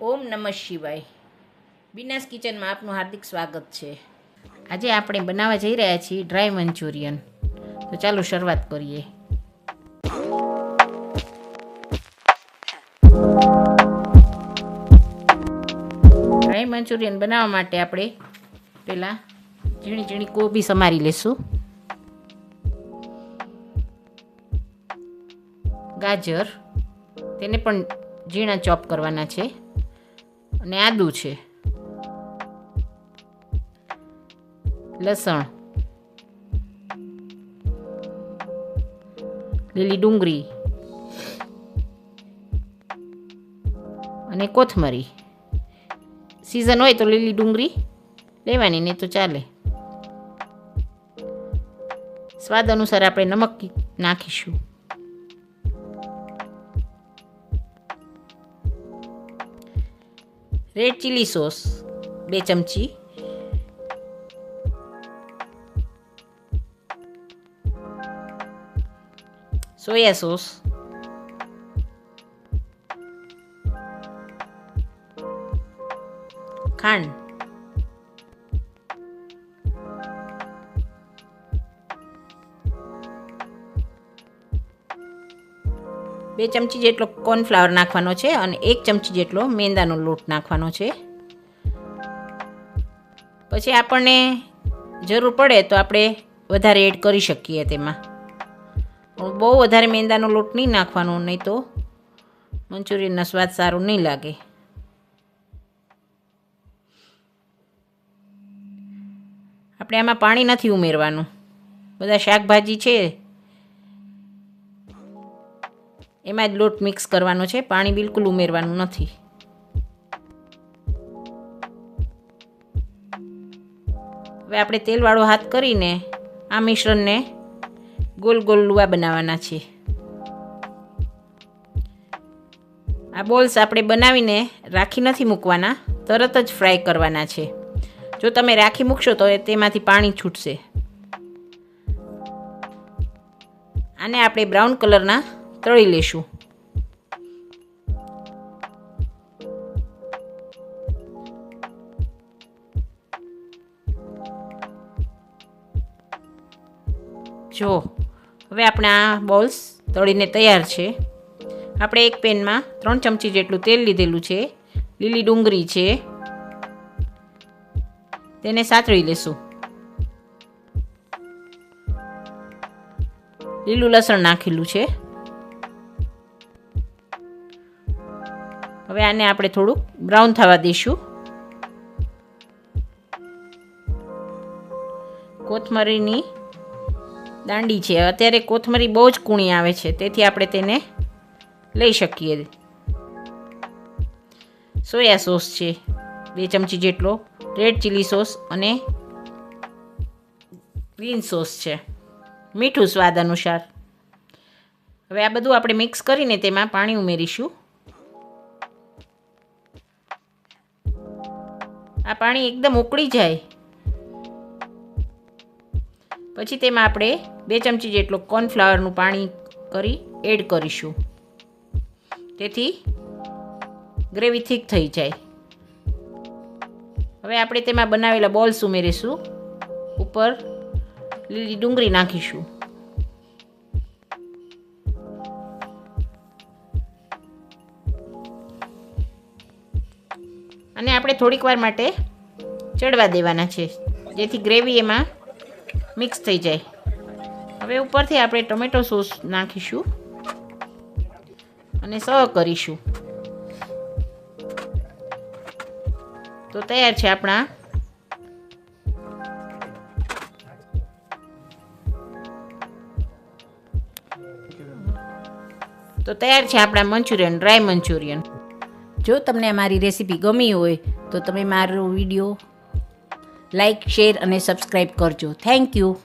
ઓમ નમઃ શિવાય. બિનાસ કિચનમાં આપનું હાર્દિક સ્વાગત છે. આજે આપણે બનાવવા જઈ રહ્યા છીએ ડ્રાય મંચુરિયન. તો ચાલો શરૂઆત કરીએ. ડ્રાય મંચુરિયન બનાવવા માટે આપણે પહેલાં ઝીણી ઝીણી કોબી સમારી લેશું. ગાજર. તેને પણ ઝીણા ચોપ કરવાના છે. અને આદું છે. લસણ. લીલી ડુંગળી. અને કોથમરી. સિઝન હોય તો લીલી ડુંગળી લેવાની, નહીં તો ચાલે. સ્વાદ અનુસાર આપણે નમક નાખીશું. રેડ ચીલી સોસ બે ચમચી. સોયા સોસ ખાંડ. બે ચમચી જેટલો કોર્નફ્લાવર નાખવાનો છે અને એક ચમચી જેટલો મેંદાનો લોટ નાખવાનો છે. પછી આપણને જરૂર પડે તો આપણે વધારે એડ કરી શકીએ તેમાં. બહુ વધારે મેંદાનો લોટ નહીં નાખવાનો, નહીં તો મંચુરિયનનો સ્વાદ સારો નહીં લાગે. આપણે આમાં પાણી નથી ઉમેરવાનું. બધા શાકભાજી છે એમાં જ લોટ મિક્સ કરવાનો છે, પાણી બિલકુલ ઉમેરવાનું નથી. હવે આપણે તેલવાળો હાથ કરીને આ મિશ્રણને ગોલ ગોલ લુવા બનાવવાના છે આ બોલ્સ આપણે બનાવીને રાખી નથી મૂકવાના, તરત જ ફ્રાય કરવાના છે. જો તમે રાખી મૂકશો તો એ તેમાંથી પાણી છૂટશે. આને આપણે બ્રાઉન કલરના તળી લેશું. જો, હવે આપણે આ બોલ્સ તળીને તૈયાર છે. આપણે એક પેનમાં ત્રણ ચમચી જેટલું તેલ લીધેલું છે. લીલી ડુંગળી છે. તેને સાતળી લેશું. લીલું લસણ નાખેલું છે. હવે આને આપણે થોડુંક બ્રાઉન થવા દઈશું. કોથમરીની દાંડી છે. અત્યારે કોથમરી બહુ જ કૂણી આવે છે, તેથી આપણે તેને લઈ શકીએ. સોયા સોસ છે, બે ચમચી જેટલો રેડ ચીલી સોસ અને ગ્રીન સોસ છે. મીઠું સ્વાદ અનુસાર. હવે આ બધું આપણે મિક્સ કરીને તેમાં પાણી ઉમેરીશું. આ પાણી એકદમ ઉકળી જાય. પછી તેમાં આપણે બે ચમચી જેટલું કોર્નફ્લાવરનું પાણી કરી એડ કરીશું. તેથી ગ્રેવી થીક થઈ જાય. હવે આપણે તેમાં બનાવેલા બોલ્સ ઉમેરીશું. ઉપર લીલી ડુંગળી નાખીશું. અને આપણે થોડીક વાર માટે ચડવા દેવાના છે, જેથી ગ્રેવી એમાં મિક્સ થઈ જાય. હવે ઉપરથી આપણે ટોમેટો સોસ નાખીશું અને સર્વ કરીશું. તો તૈયાર છે આપણા તો તૈયાર છે આપણા મંચુરિયન, ડ્રાય મંચુરિયન. જો તમને મારી રેસીપી ગમી હોય, તો તમે મારો વીડિયો લાઈક, શેર અને સબસ્ક્રાઈબ કરજો. Thank you